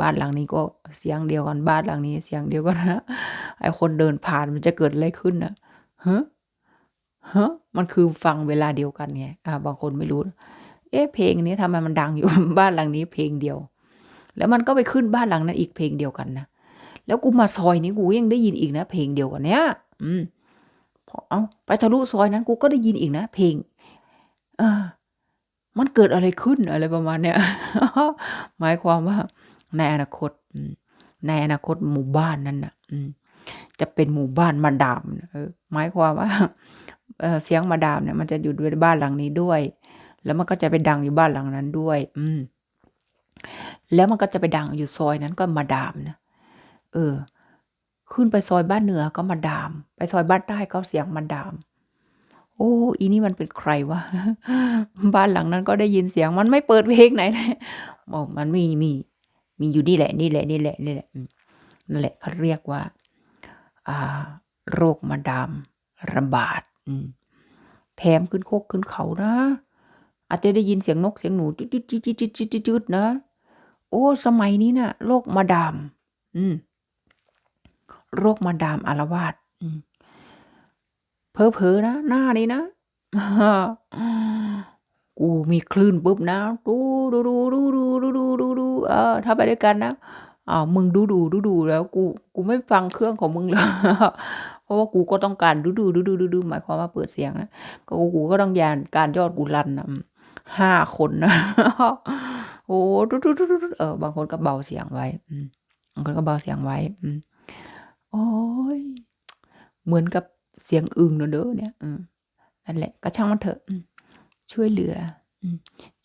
บ้านหลังนี้ก็เสียงเดียวกันบ้านหลังนี้ เสียงเดียวกันนะไอคนเดินผ่านมันจะเกิดอะไรขึ้นนะฮะฮะมันคือฟังเวลาเดียวกันไงอ่าบางคนไม่รู้ เอ๊ะเพลงนี้ทำไมมันดังอยู่บ้านหลังนี้เพลงเดียว แล้วมันก็ไปขึ้นบ้านหลังนั้นอีกเพลงเดียวกันนะแล้วกูมาซอยนี้กูยังได้ยินอีกนะ เพลงเดียวกันเนี้ยอืมพอเอาไปทะลุซอยนั้นกูก็ได้ยินอีกนะเพลงอ่ามันเกิดอะไรขึ้นอะไรประมาณเนี้ยหมายความว่า ในอนาคต ในอนาคตหมู่บ้านนั้นนะจะเป็นหมู่บ้านมาดามเออหมายความว่าเสียงมาดามเนี่ยมันจะอยู่ในบ้านหลังนี้ด้วย แล้วมันก็จะไปดังอยู่บ้านหลังนั้นด้วย อืม แล้วมันก็จะไปดังอยู่ซอยนั้นก็มาดามนะเออ ขึ้นไปซอยบ้านเหนือก็มาดาม ไปซอยบ้านใต้ก็เสียงมาดาม โอ้อีนี่มันเป็นใครวะบ้านหลังนั้นก็ได้ยินเสียงมันไม่เปิดเพลงไหนเลยบอกมันมีมี มีอยู่นี่แหละนี่แหละนี่แหละนี่แหละนั่นแหละเขาเรียกว่าโรคมาดามระบาดแถมขึ้นโคกขึ้นเขานะ อาจจะได้ยินเสียงนกเสียงหนูจุดจุดจุดจุดจุดจุดนะ โอ้ สมัยนี้นะ่ะโรคมาดาม อืมโรคมาดามอารวาสเพอเพอนะ หน้านี้นะ กูมีคลื่นปุ๊บนะดูดูดูดูดูดูดูดูดูเออถ้าไปด้วยกันนะอ้าวมึงดูดูดูดูแล้วกูกูไม่ฟังเครื่องของมึงเลยเพราะว่ากูก็ต้องการดูดูดูดูดูดูหมายความว่าเปิดเสียงนะก็กูก็ต้องยานการยอดกูรันนะห้าคนนะโอ้ดูดูดูดูเออบางคนก็เบาเสียงไว้บางคนก็เบาเสียงไว้อโอ้ยเหมือนกับเสียงอึงเนอะเด้อเนี่ยอืมนั่นแหละก็ช่างมันเถอะ ช่วยเหลือ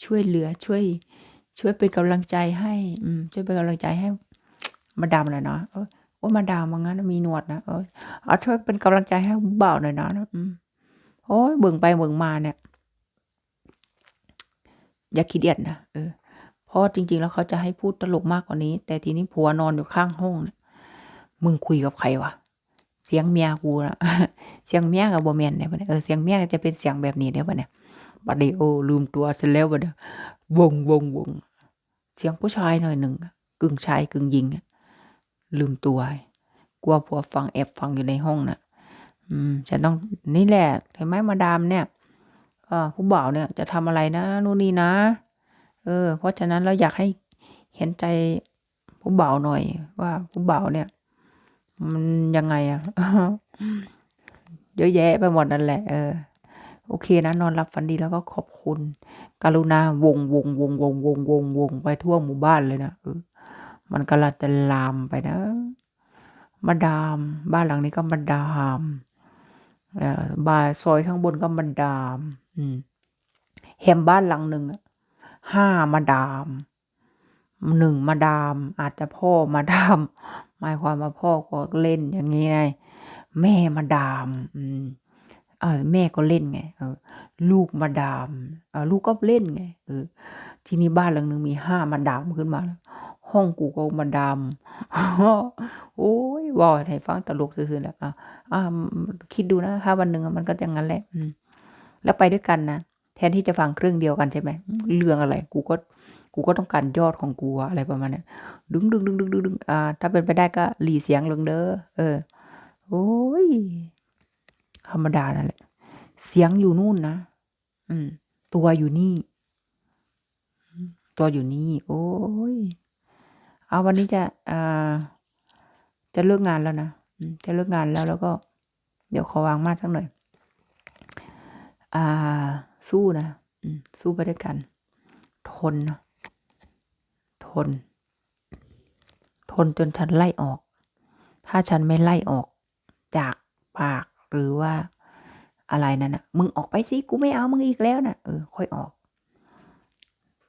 ช่วยเหลือช่วย ช่วยเป็นกำลังใจให้อืมช่วยเป็นกำลังใจให้มาดามหน่อยเนาะโอ้มาดามางั้นมีหนวดนะเออเอาช่วยเป็นกำลังใจให้เบาหน่อยนะอืมโอ้ยเบิ่งไปเบิ่งมาเนี่ย อย่าคิดเดียดนะเออเพราะจริง ๆ แล้วเขาจะให้พูดตลกมากกว่านี้ แต่ทีนี้ผัวนอนอยู่ข้างห้องเนี่ยมึงคุยกับใครวะเสียงเมียกูนะเสียงเมียกับโบเมนเนี่ยเออเสียงเมียจะเป็นเสียงแบบนี้เนี่ยปะเนี่ย บัดเดีโอลืมตัวเสร็จแล้วบัดเดียวงวงวง เสียงผู้ชายหน่อยหนึ่งกึ่งชายกึ่งยิงลืมตัว กลัวผัวฟังแอบฟังอยู่ในห้องนะ่ะ อืมฉันต้องนี่แหละเห็นไหมมาดามเนี่ยอผู้บ่าวเนี่ยจะทำอะไรนะนู่นนี่นะ เออ เพราะฉะนั้นเราอยากให้เห็นใจผู้บ่าวหน่อย ว่าผู้บ่าวเนี่ย มันยังไงอะเยอะแยะไปหมดนั่นแหละ เออ โอเคนะ นอนรับฝันดีแล้วก็ขอบคุณ กรุณาวงวงวงวงวงวงวงไปทั่วหมู่บ้านเลยนะเออมันกำลังจะลามไปนะ มาดาม บ้านหลังนี้ก็มาดามเอ่อบ้านซอยข้างบนก็มาดาม อืมแฮมบ้านหลังหนึ่งห้ามาดามหนึ่งมาดาม อาจจะพ่อมาดามหมายความว่าพ่อก็เล่นอย่างนี้ไงแม่มาดาม อืม แม่ก็เล่นไงเออลูกมาดามลูกก็เล่นไงเออทีนี้บ้านหลังหนึ่งมีห้ามาดามขึ้นมา ห้องกูก็มาดามโอ้ยว่าให้ฟังตลกซื่อๆและอะอ่าคิดดูนะถ้าวันหนึ่งมันก็อย่างนั้นแหละอืมแล้วไปด้วยกันนะแทนที่จะฟังเครื่องเดียวกันใช่ไหมเรื่องอะไร กูก็กูก็ต้องการยอดของกูอะไรประมาณนี้ดึงดึงดึงดึงดึงดึงอ่า ถ้าเป็นไปได้ก็หลีเสียงลงเด้อเออ โอ้ย ธรรมดานั่นแหละ เสียงอยู่นู่นนะอืม ตัวอยู่นี่ ตัวอยู่นี่ โอ้ยเอาวันนี้จะอ่าจะเลิกงานแล้วนะจะเลิกงานแล้วแล้วก็ เดี๋ยวขอวางมากสักหน่อย อ่า สู้นะสู้ไปด้วยกัน ทนนะทน ทนจนฉันไล่ออก ถ้าฉันไม่ไล่ออก จากปาก หรือว่าอะไรนั่นนะมึงออกไปสิกูไม่เอามึงอีกแล้วนะเออ ค่อยออก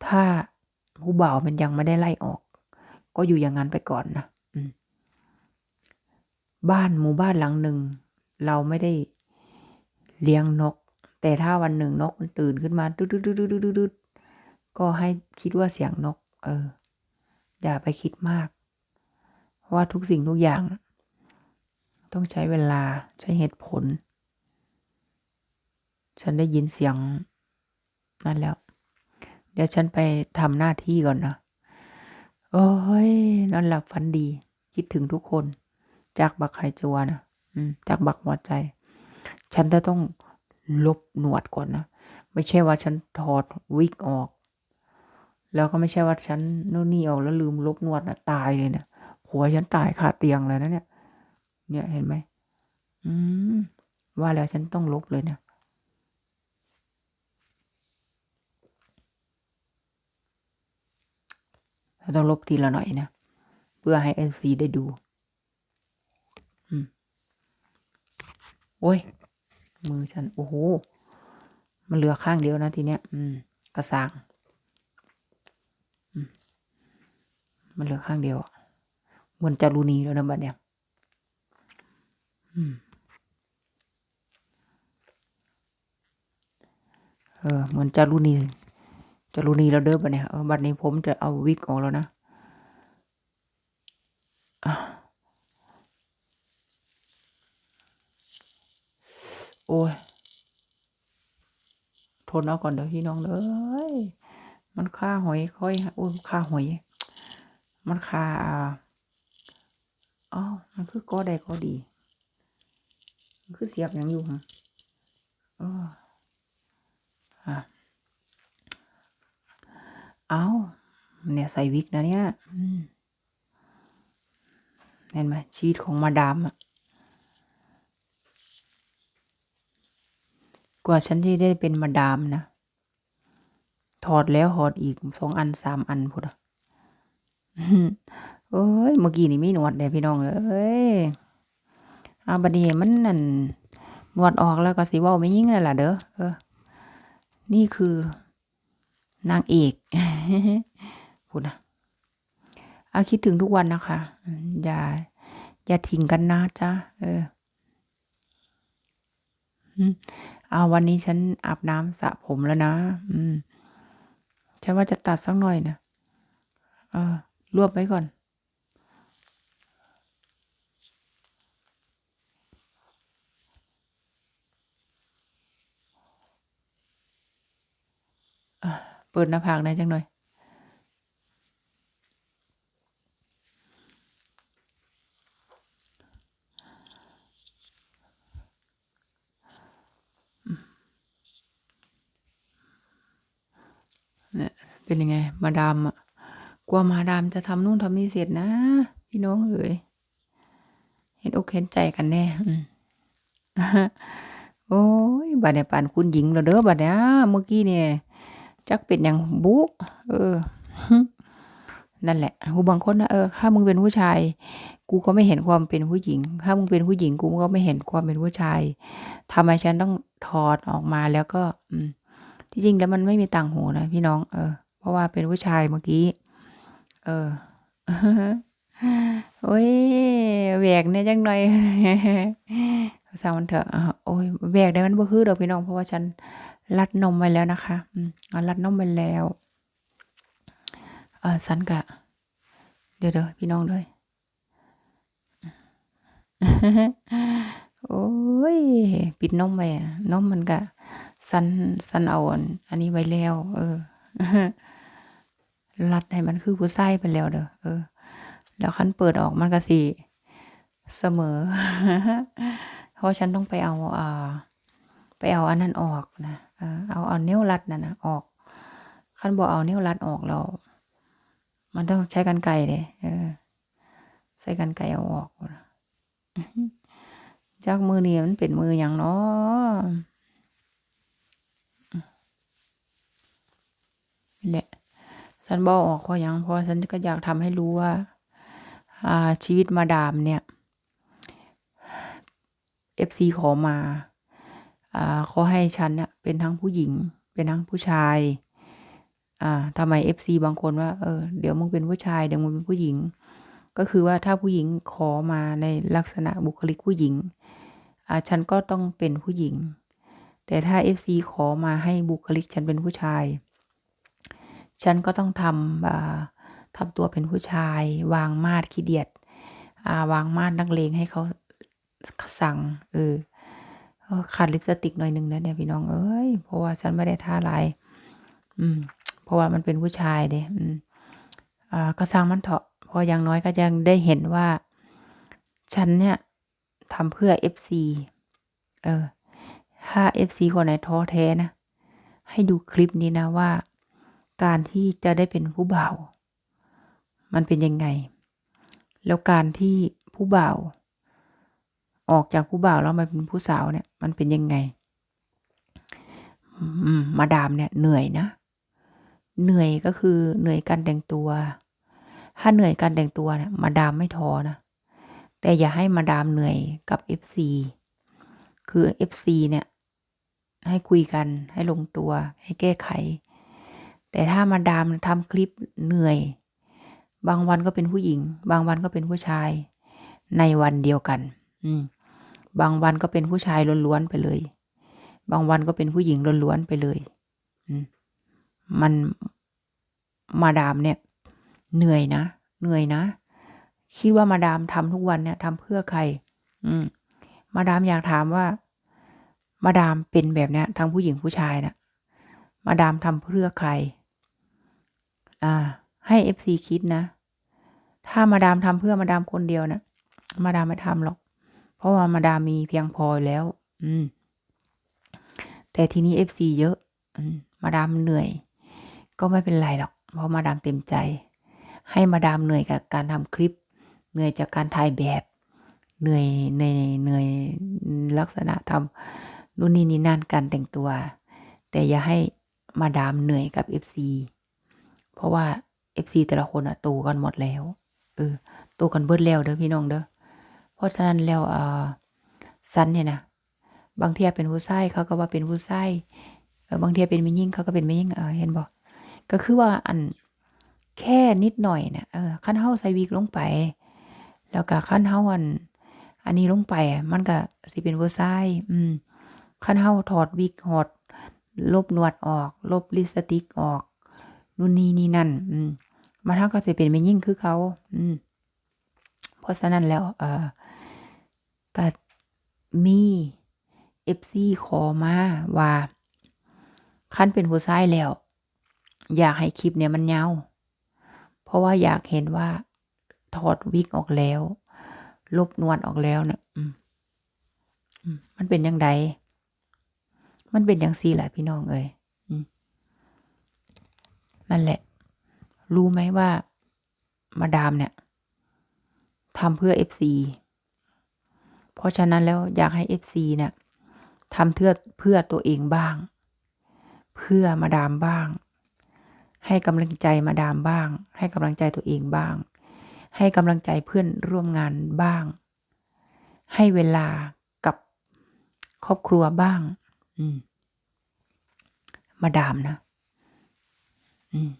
ถ้าผู้บ่าวมันยังไม่ได้ไล่ออก ก็อยู่อย่างนั้นไปก่อนนะบ้านหมู่บ้านหลังหนึ่ง เราไม่ได้เลี้ยงนก แต่ถ้าวันหนึ่งนกมันตื่นขึ้นมาดุดดุดดุดดุดดุดก็ให้คิดว่าเสียงนก เออ อย่าไปคิดมากเพราะว่าทุกสิ่งทุกอย่าง ต้องใช้เวลาใช้เหตุผล ฉันได้ยินเสียงนั่นแล้ว เดี๋ยวฉันไปทำหน้าที่ก่อนนะ โอ้ยนอนหลับฝันดี คิดถึงทุกคน จากบักไขจัวนะอืมจากบักหัวใจ ฉันจะต้องลบหนวดก่อนนะ ไม่ใช่ว่าฉันถอดวิกออก แล้วก็ไม่ใช่ว่าฉันนู่นนี่ออกแล้วลืมลบหนวดนะตายเลยเนะหัวฉันตายคาเตียงเลยนะเนี่ย เนี่ยเห็นไหมอืมว่าแล้วฉันต้องลบเลยนะต้องลบทีละหน่อยนะ เพื่อให้เอซีได้ดูอืมโอ้ย มือฉัน โอ้โห มันเหลือข้างเดียวนะทีเนี้ย อืม กระสางอืมมันเหลือข้างเดียวเหมือนจารุณีแล้วนะบัดเนี่ย เออ เหมือนจารุณีจารุณีเราเด้อบัดเนี่ยเออบัดนี้ผมจะเอาวิกออกแล้วนะโอ้ย ทนเอาก่อนเดี๋ยวพี่น้องเลย มันค่าหอยค่อยโอ้ยค่าหอย มันค่าอ๋อมันคือก็ได้ก็ดี คือเสียบอย่างอยู่ฮะเออฮะเอาเนี่ยใส่วิกนะเนี่ยเห็นไหมชีวิตของมาดามอะกว่าฉันที่ได้เป็นมาดามนะ ถอดแล้วถอดอีกสองอันสามอันพุทธโอ้ย เมื่อกี้นี่มีหนวดเด้พี่น้องเอ้ย อาบัดนี้มันนั่นหนวดออกแล้วก็สิว่าไม่ยิ่งเลยล่ะเด้อเออ นี่คือนางเอกพูดนะอาคิดถึงทุกวันนะคะ อย่า อย่าทิ้งกันนะจ้าเออเอาวันนี้ฉันอาบน้ำสระผมแล้วนะอืมฉันว่าจะตัดสักหน่อยนะเออรวบไว้ก่อน เปิดหน้าผากได้จังหน่อย เนี่ย เป็นยังไง มาดามอะกลัวมาดามจะทำนู่นทำนี่เสร็จนะ พี่น้องเอ๋ยเห็นอกเห็นใจกันแน่โอ้ยบัดเนี่ยปานคุณหญิงเราเด้อบัดเนี่ยเมื่อกี้เนี่ย จักเป็นอย่างบุเออ นั่นแหละกูบางคนนะเออถ้ามึงเป็นผู้ชาย กูก็ไม่เห็นความเป็นผู้หญิง ถ้ามึงเป็นผู้หญิงกูก็ไม่เห็นความเป็นผู้ชายทำไมฉันต้องถอดออกมาแล้วก็ อืมที่จริงแล้วมันไม่มีต่างหูนะพี่น้อง เออ เพราะว่าเป็นผู้ชายเมื่อกี้ เออโอ้ยแหวกเนี่ยจังหน่อยสาวมันเถอะโอ้ยแหวกได้มันบ่คือดอกพี่น้อง เพราะว่าฉัน รัดนมไว้แล้วนะคะอืมรัดนมไว้แล้วอ่าสันกะ เดี๋ยวเดี๋ยวพี่น้องด้วยโอ้ย ปิดนมไว้นมมันกะสันสันเอาอันนี้ไว้แล้ว เออรัดให้มันคือผู้ไส้ไปแล้วเด้อเออ แล้วคันเปิดออกมันก็สิเสมอ เพราะฉันต้องไปเอาอ่า ไปเอาอันนั้นออกนะเอาเอาเนิ้วรัดนั่นนะออกคันบอกเอาเนิ้วรัดออกเรามันต้องใช้กันไก่เลยเออ ใช้กันไก่เอาออกจากมือนี่มันเป็นมืออย่างเนาะแหละฉันบอกออกเพราะยังเพราะฉันก็อยากทำให้รู้ว่า อ่าชีวิตมาดามเนี่ยเอฟซีขอมา ขอให้ฉันเนี่ยเป็นทั้งผู้หญิง เป็นทั้งผู้ชายอ่าทำไมเอฟซบางคนว่าเออเดี๋ยวมึงเป็นผู้ชายเดี๋ยวมึงเป็นผู้หญิง ก็คือว่าถ้าผู้หญิงขอมาในลักษณะบุคลิกผู้หญิงอ่าฉันก็ต้องเป็นผู้หญิง แต่ถ้าเอฟซขอมาให้บุคลิกฉันเป็นผู้ชาย ฉันก็ต้องทำอ่าทำตัวเป็นผู้ชาย วางมาดขี้เดียดอ่าวางมาดนักเลงให้เขาสั่งเออ ขาดลิปสติกหน่อยหนึ่งนะเนี่ยพี่น้องเอ้ยเพราะว่าฉันไม่ได้ทาลายอืม เพราะว่ามันเป็นผู้ชายเด้อืมอ่ากระซังมันเถาะพออย่างน้อยก็จะได้เห็นว่า ฉันเนี่ยทำเพื่อ FC เออถ้า FC คนไหนท้อแท้นะ ให้ดูคลิปนี้นะว่า การที่จะได้เป็นผู้บ่าวมันเป็นยังไง แล้วการที่ผู้บ่าว ออกจากผู้บ่าวแล้วมาเป็นผู้สาวเนี่ย มันเป็นยังไงมมาดามเนี่ยเหนื่อยนะ เหนื่อยก็คือเหนื่อยการแต่งตัว ถ้าเหนื่อยการแต่งตัวเนี่ยมาดามไม่ท้อนะ แต่อย่าให้มาดามเหนื่อยกับ FC คือ FC เนี่ย ให้คุยกันให้ลงตัว ให้แก้ไข แต่ถ้ามาดามทำคลิปเหนื่อย บางวันก็เป็นผู้หญิง บางวันก็เป็นผู้ชาย ในวันเดียวกัน อืม บางวันก็เป็นผู้ชายล้วนๆไปเลย บางวันก็เป็นผู้หญิงล้วนๆไปเลยมมันมาดามเนี่ย เหนื่อยนะเหนื่อยนะ คิดว่ามาดามทำทุกวันเนี่ยทำเพื่อใคร อืม มาดามอยากถามว่า มาดามเป็นแบบเนี้ยทั้งผู้หญิงผู้ชายนะมาดามทำเพื่อใคร อ่า ให้เอฟซีคิดนะ ถ้ามาดามทำเพื่อมาดามคนเดียวนะมาดามไม่ทำหรอก เพราะว่ามาดามีเพียงพอแล้ว อืม แต่ทีนี้เอฟซีเยอะ อืม มาดามเหนื่อย ก็ไม่เป็นไรหรอก เพราะมาดามเต็มใจ ให้มาดามเหนื่อยกับการทำคลิป เหนื่อยจากการถ่ายแบบ เหนื่อยเหนื่อยเหนื่อยลักษณะทำนู่นนี่นี่นั่นการแต่งตัว แต่อย่าให้มาดามเหนื่อยกับ FC เพราะว่า FC แต่ละคนอะโตกันหมดแล้ว เออ โตกันเบิดแล้วเด้อพี่น้องเด้อ เพราะฉะนั้นแล้วเอ่อซันเนี่ยนะบางเทียเป็นผู้ชายเขาก็ว่าเป็นผู้ชายบางเทียเป็นม่ยิ่งเขาก็เป็นม่ยิ่งเออเห็นบ่ก็คือว่าอันแค่นิดหน่อยนี่ยเออขั้นเฮาใส่วิกลงไป แล้วก็ขั้นเฮาอัน อันนี้ลงไปมันก็สิเป็นผู้ชายอืมขั้นเฮาถอดวิกถอดลบหนวดออก ลบลิสติกออกนู่นนี่นี่นั่น อืมมาเท่าก็จะเป็นแม่ยิ่งคือเขา อืมเพราะฉะนั้นแล้ว เออ ก็มีเอฟซีขอมาว่าขั้นเป็นผู้ชายแล้ว อยากให้คลิปเนี่ยมันยาวเพราะว่าอยากเห็นว่าถอดวิกออกแล้ว ลบนวดออกแล้วเนี่ยมันเป็นยังไงมันเป็นย่างซีแหละพี่น้องเอ้ยนั่นแหละ รู้ไหมว่ามาดามเนี่ยทำเพื่อ FC เพราะฉะนั้นแล้วอยากให้ FC เนี่ยทำเพื่อเพื่อตัวเองบ้าง เพื่อมาดามบ้าง ให้กำลังใจมาดามบ้าง ให้กำลังใจตัวเองบ้าง ให้กำลังใจเพื่อนร่วมงานบ้าง ให้เวลากับครอบครัวบ้าง อืม มาดามนะ อืม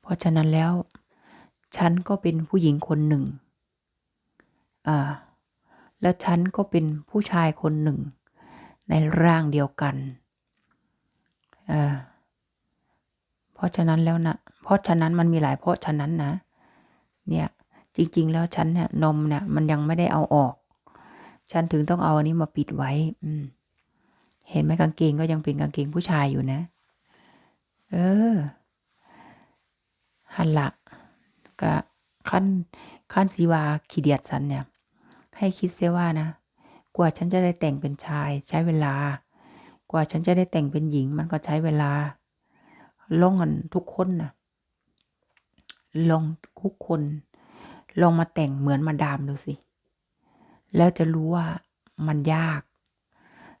เพราะฉะนั้นแล้ว ฉันก็เป็นผู้หญิงคนหนึ่ง อ่า แล้วฉันก็เป็นผู้ชายคนหนึ่ง ในร่างเดียวกัน เพราะฉะนั้นแล้วนะ เพราะฉะนั้นมันมีหลายเพราะฉะนั้นนะ เนี่ยจริง ๆ แล้วฉันเนี่ยนมเนี่ยมันยังไม่ได้เอาออก ฉันถึงต้องเอาอันนี้มาปิดไว้ อืมเห็นไหมกางเกงก็ยังเป็นกางเกงผู้ชายอยู่นะ เออ หันละก็ขั้นขั้นสีวาขีเดียดฉันเนี่ย ให้คิดเสียว่านะ กว่าฉันจะได้แต่งเป็นชายใช้เวลา กว่าฉันจะได้แต่งเป็นหญิงมันก็ใช้เวลา ลองกันทุกคนนะลองทุกคน ลองมาแต่งเหมือนมาดามดูสิ แล้วจะรู้ว่ามันยาก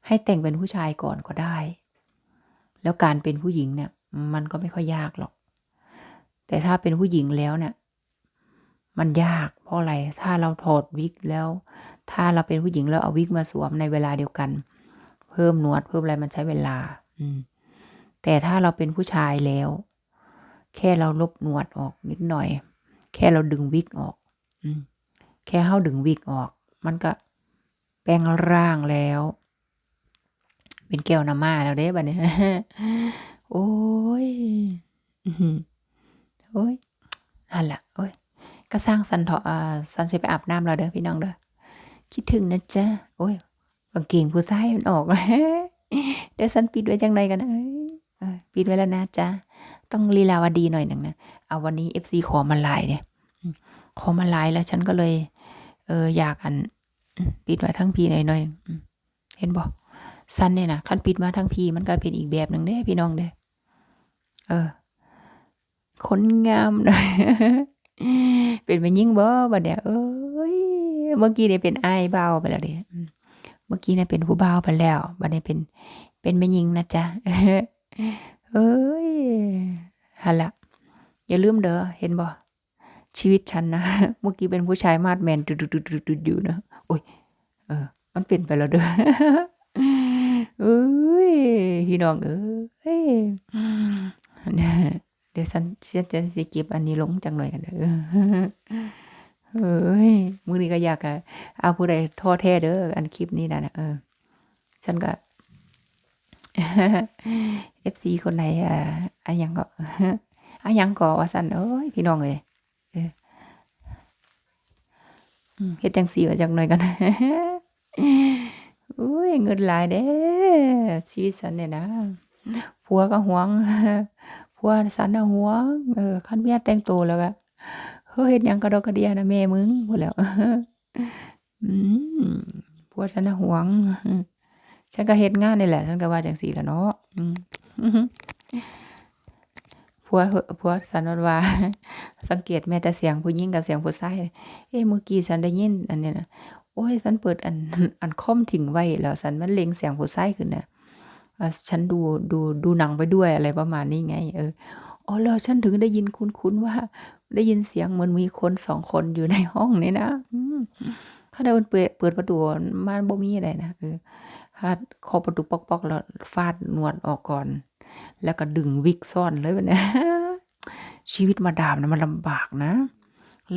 ให้แต่งเป็นผู้ชายก่อนก็ได้ แล้วการเป็นผู้หญิงเนี่ย มันก็ไม่ค่อยยากหรอก แต่ถ้าเป็นผู้หญิงแล้วเนี่ยมันยากเพราะอะไร ถ้าเราถอดวิกแล้ว ถ้าเราเป็นผู้หญิงแล้วเอาวิกมาสวมในเวลาเดียวกัน เพิ่มหนวดเพิ่มอะไรมันใช้เวลา อืม แต่ถ้าเราเป็นผู้ชายแล้ว แค่เราลบหนวดออกนิดหน่อย แค่เราดึงวิกออก อืม แค่เฮาดึงวิกออก มันก็แปลงร่างแล้ว เป็นแก้วน้ำมาแล้วเด้บัดนี้โอ้ยโอ้ยนั่นแหละโอ้ยก็สร้างสันเถาะสันสิไปอาบน้ำแล้วเด้อพี่น้องเด้อ คิดถึงนะจ๊ะ โอ้ยกางเกงผู้ชายมันออกเดี๋ยวสันปิดไว้จังไดกันนะเอ้ยปิดไว้แล้วนะจ๊ะ ต้องลีลาวดีหน่อยหนึ่งนะ เอาวันนี้ FC ขอมาลายเนี่ยขอมาลายแล้วฉันก็เลย เอออยากอัน ปิดไว้ทั้งพีหน่อยหน่อยเห็นบ่สั้นเนี่ยนะคันปิดมาทั้งพีมันก็เป็นอีกแบบหนึ่งเด้พี่น้องเด้เออคนงามหน่อยเป็นไปยิ่งบ่บัดเดี๋ยวเอ้ย เมื่อกี้เนี่ยเป็นไอ้เบาไปแล้วเด้อืมเมื่อกี้เนี่ยเป็นผู้เบาไปแล้วบัดนี้เป็นเป็นแม่ยิงนะจ๊ะเอ้ยฮันละอย่าลืมเด้อเห็นบ่ชีวิตฉันนะเมื่อกี้เป็นผู้ชายมาดแมนดุดดุดุดุอยู่นะโอ้ยเออ มันเปลี่ยนไปแล้วเด้อเอ้ยพี่น้องเอ้ยเดี๋ยวฉันฉันจะสิเก็บอันนี้ลงจังหน่อยกันเด้อ เอ้ยมือนี้ก็อยากอะเอาผู้ใดท้อแท้เด้ออันคลิปนี้นะนะเออฉันก็ FC คนไหนอะอันยังก็อันยังก็ว่าซั่นเอ้ยพี่น้องเอ้ยเฮ็ดจังซี่ว่าจักหน่อยกันอุ้ยเงินหลายเด้ชีวิตฉันเนี่ยนะผัวก็หวงผัวฉันน่ะหวงเออคันเมียแต่งตัวแล้วก็ เฮ้ยเฮ็ดยังกระดกกระเดียนะแม่มึงพูดแล้วอืมผัวฉันน่ะหวง ฉันก็เฮ็ดงานนี่แหละ ฉันก็ว่าจังซี่แหละเนาะอืมผัวผัวฉันว่า สังเกตแม้แต่เสียงผู้หญิงกับเสียงผู้ชายเอ๊ะเมื่อกี้ฉันได้ยินอันเนี้ยนะโอ้ยฉันเปิดอันอันค่อมทิ้งไว้แล้วฉันมันเล็งเสียงผู้ชายขึ้นนะฉันดูดูดูหนังไปด้วยอะไรประมาณนี้ไง เอออ๋อแล้วฉันถึงได้ยินคุ้นๆว่า ได้ยินเสียงเหมือนมีคนสองคนอยู่ในห้องนี่นะถ้าเดินเปิดเปิดประตูมันบ่มีอะไรนะเออถ้าเคาะประตูปอกๆแล้วฟาดหนวดออกก่อน แล้วก็ดึงวิกซ่อนเลยแบบนี้ชีวิตมาดามนะมันลำบากนะ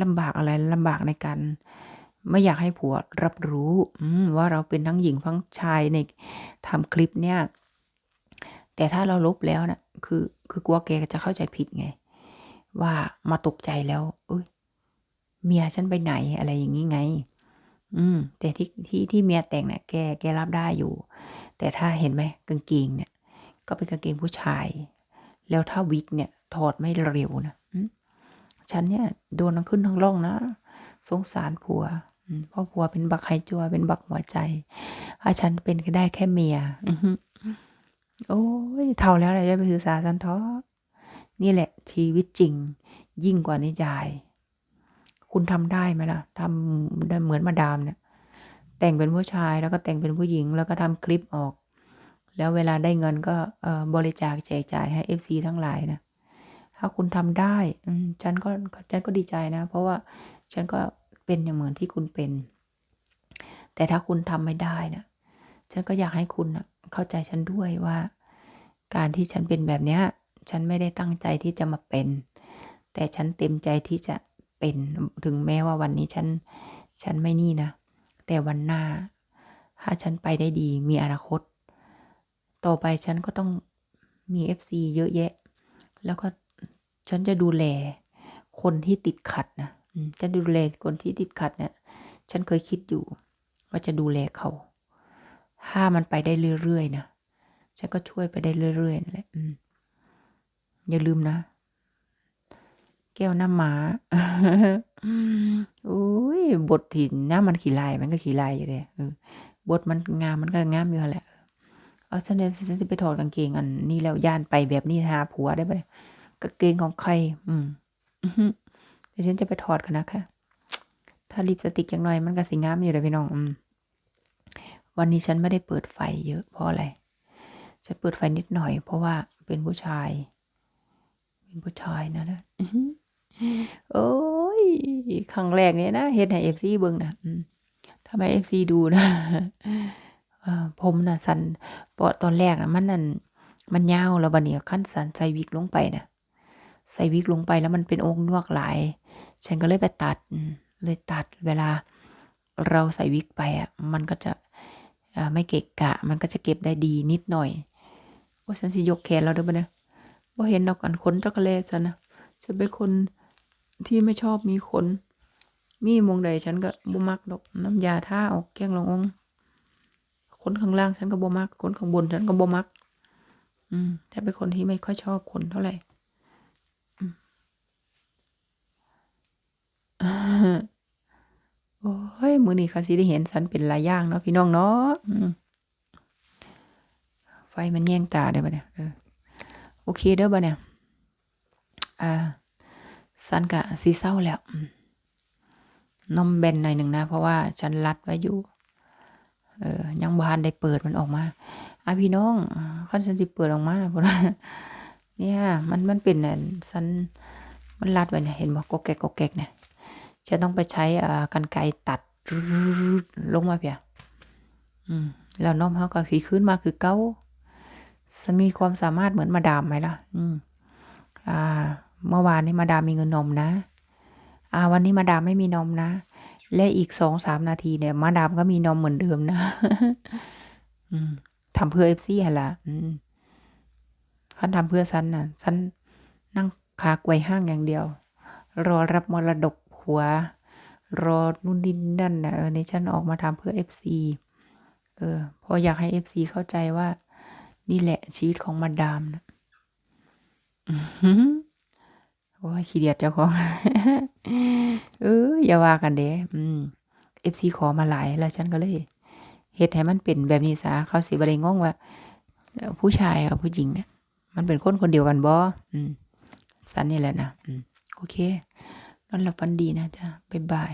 ลำบากอะไรลำบากในการไม่อยากให้ผัวรับรู้ว่าเราเป็นทั้งหญิงทั้งชายในทำคลิปเนี่ย แต่ถ้าเราลบแล้วนะคือ คือกลัวแกจะเข้าใจผิดไง ว่ามาตกใจแล้ว เอ้ย เมียฉันไปไหนอะไรอย่างนี้ไง อืม แต่ที่ที่ที่เมียแต่งเนี่ยแกแกรับได้อยู่ แต่ถ้าเห็นไหมกางเกงเนี่ย ก็เป็นกางเกงผู้ชาย แล้วถ้าวิกเนี่ย ถอดไม่เร็วนะฉันเนี่ยโดนทั้งขึ้นทั้งล่องนะสงสารผัวเพราะผัวเป็นบักไฮจัวเป็นบักหัวใจถ้าฉันเป็นก็ได้แค่เมียโอ้ยเท่าแล้วแหละจะไปศึกษาสันท้อ นี่แหละชีวิตจริง ยิ่งกว่านิยาย คุณทำได้ไหมล่ะทำเหมือนมาดามเนี่ยแต่งเป็นผู้ชายแล้วก็แต่งเป็นผู้หญิงแล้วก็ทำคลิปออก แล้วเวลาได้เงินก็บริจาคแจกจ่ายให้ FC ทั้งหลายนะถ้าคุณทำได้ฉันก็ฉันก็ดีใจนะ เพราะว่าฉันก็เป็นอย่างเหมือนที่คุณเป็น แต่ถ้าคุณทำไม่ได้นะฉันก็อยากให้คุณนะเข้าใจฉันด้วยว่า การที่ฉันเป็นแบบเนี้ย ฉันไม่ได้ตั้งใจที่จะมาเป็น แต่ฉันเต็มใจที่จะเป็นถึงแม้ว่าวันนี้ฉันฉันไม่นี่นะ แต่วันหน้า ถ้าฉันไปได้ดีมีอนาคต ต่อไปฉันก็ต้องมี FC เยอะแยะ แล้วก็ฉันจะดูแลคนที่ติดขัดนะฉันดูแลคนที่ติดขัดเนี่ยฉันเคยคิดอยู่ ว่าจะดูแลเขา ถ้ามันไปได้เรื่อยๆนะฉันก็ช่วยไปได้เรื่อยๆนั่นแหละ อืมอย่าลืมนะ แก้วน้ำหมาโอ้ยบทถิ่นน้ามันขี่ลายมันก็ขี่ลายอยู่เลยเออบทมันงามมันก็งามอยู่แหละเอาฉันเนี่ยฉันจะไปถอดกางเกงอันนี้แล้วย่านไปแบบนี้หาผัวได้ไหมกางเกงของใคร อืมอื้อหือเดี๋ยวฉันจะไปถอดกันนะคะ ถ้าลิปสติกอย่างหน่อยมันก็สีงามอยู่เลยพี่น้อง อืม วันนี้ฉันไม่ได้เปิดไฟเยอะเพราะอะไร ฉันเปิดไฟนิดหน่อยเพราะว่าเป็นผู้ชาย เป็นผู้ชายนะนะอื้อหือโอ้ยครั้งแรกเนี่ยนะเฮ็ดให้เอฟซีเบิ่งนะอืมทำไมเอฟซีดูนะอ่าผมน่ะสันเพราะตอนแรกน่ะมันนั่นมันยาวแล้วบัดนี้ขั้นสันใส่วิกลงไปน่ะใส่วิกลงไปแล้วมันเป็นองค์ยวกหลาย ฉันก็เลยไปตัดอืมเลยตัดเวลาเราใส่วิกไปอะ มันก็จะอ่าไม่เกะกะ มันก็จะเก็บได้ดีนิดหน่อยว่าฉันสิยกแขนแล้วเด้อบ่เนี่ย บ่าเห็นดอกอันขนจักรแลฉันนะฉันเป็นคนที่ไม่ชอบมีขน มีมงใดฉันก็บ่มักดอกน้ำยาท่าออกแก้งลงองขนข้างล่างฉันก็บ่มักขนข้างบนฉันก็บ่มัก อืมฉันเป็นคนที่ไม่ค่อยชอบขนเท่าไหร่อืมมื้อนี้เขาสิได้เห็นสันเป็นหลายอย่างเนาะพี่น้องเนาะไฟมันแย่งตาได้ปะเนี่ย โอเคเด้อบ่เนี่ยอ่าสันกะสีเศร้าแล้วนมแบนหน่อยหนึ่งนะ เพราะว่าฉันรัดไว้อยู่ เออยังบานได้เปิดมันออกมาอะพี่น้องขั้นฉันสิเปิดออกมาเพราะว่าเนี่ยมันมันเป็นอันสันมันรัดไว้เนี่ยเห็นบ่กอกแกกกอกแกกเนี่ยฉันต้องไปใช้อ่ากันไกรตัดลงมาเพียอืมแล้วน้องเขาก็สีขึ้นมาคือเก้า มีความสามารถเหมือนมาดามไหมล่ะ อืม อ่า เมื่อวานนี้มาดามมีเงินนมนะ อ่า วันนี้มาดามไม่มีนมนะ และอีกสองสามนาทีเนี่ย มาดามก็มีนมเหมือนเดิมนะ อืมทำเพื่อเอฟซีฮะล่ะ อืมคันทำเพื่อซันน่ะซันนั่งคากไว้ห้างอย่างเดียว รอรับมรดกหัว รอนู่นนี่นั่นนะเออในฉันออกมาทำเพื่อเอฟซีเออ พออยากให้เอฟซีเข้าใจว่า นี่แหละชีวิตของมาดามนะอื้อหือโอ้ยขี้เดียดเจ้าของ เอออย่าว่ากันเด้อืมเอฟซีขอมาหลาย แล้วฉันก็เลยเฮ็ดให้มันเป็นแบบนี้ซะเขาสิบ่ได้งงว่า ผู้ชายกับผู้หญิงมันเป็นคนคนเดียวกันบ่อืมสันนี่แหละนะอืมโอเคนอนหลับฝันดีนะจ๊ะบ๊ายบาย